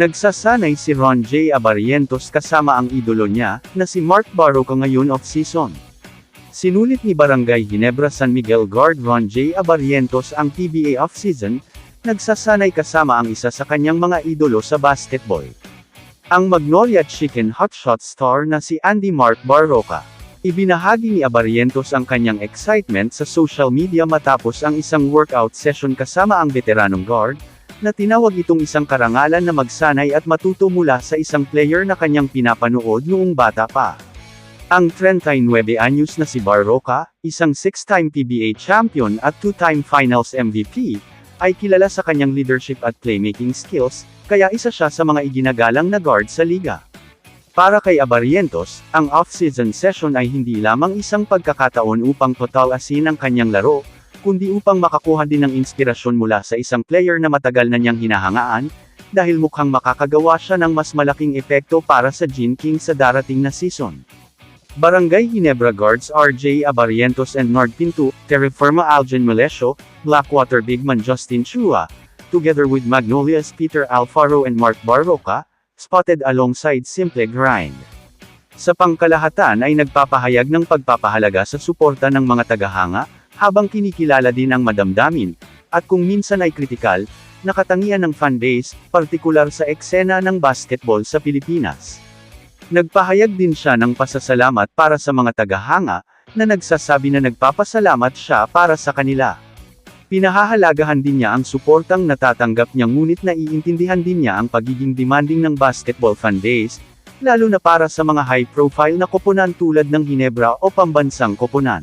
Nagsasanay si Ron J. Abarientos kasama ang idolo niya, na si Mark Barroca ngayon off-season. Sinulit ni Barangay Ginebra San Miguel guard Ron J. Abarientos ang PBA off-season, nagsasanay kasama ang isa sa kanyang mga idolo sa basketball. Ang Magnolia Chicken Hotshot star na si Andy Mark Barroca. Ibinahagi ni Abarientos ang kanyang excitement sa social media matapos ang isang workout session kasama ang veteranong guard, na tinawag itong isang karangalan na magsanay at matuto mula sa isang player na kanyang pinapanood noong bata pa. Ang 39 anyos na si Barroca, isang six-time PBA champion at two-time finals MVP, ay kilala sa kanyang leadership at playmaking skills, kaya isa siya sa mga iginagalang na guard sa liga. Para kay Abarientos, ang off-season session ay hindi lamang isang pagkakataon upang total asin ang kanyang laro, kundi upang makakuha din ng inspirasyon mula sa isang player na matagal na niyang hinahangaan, dahil mukhang makakagawa siya ng mas malaking epekto para sa Gene King sa darating na season. Barangay Ginebra Guards RJ Abarientos and Nord Pinto, Terraforma Algen Malesio, Blackwater Bigman Justin Chua, together with Magnolia's Peter Alfaro and Mark Barroca, spotted alongside Simple Grind. Sa pangkalahatan ay nagpapahayag ng pagpapahalaga sa suporta ng mga tagahanga, habang kinikilala din ang madamdamin, at kung minsan ay kritikal, nakatangian ng fanbase, partikular sa eksena ng basketball sa Pilipinas. Nagpahayag din siya ng pasasalamat para sa mga tagahanga, na nagsasabi na nagpapasalamat siya para sa kanila. Pinahahalagahan din niya ang suportang natatanggap niya ngunit naiintindihan din niya ang pagiging demanding ng basketball fanbase, lalo na para sa mga high-profile na koponan tulad ng Hinebra o pambansang koponan.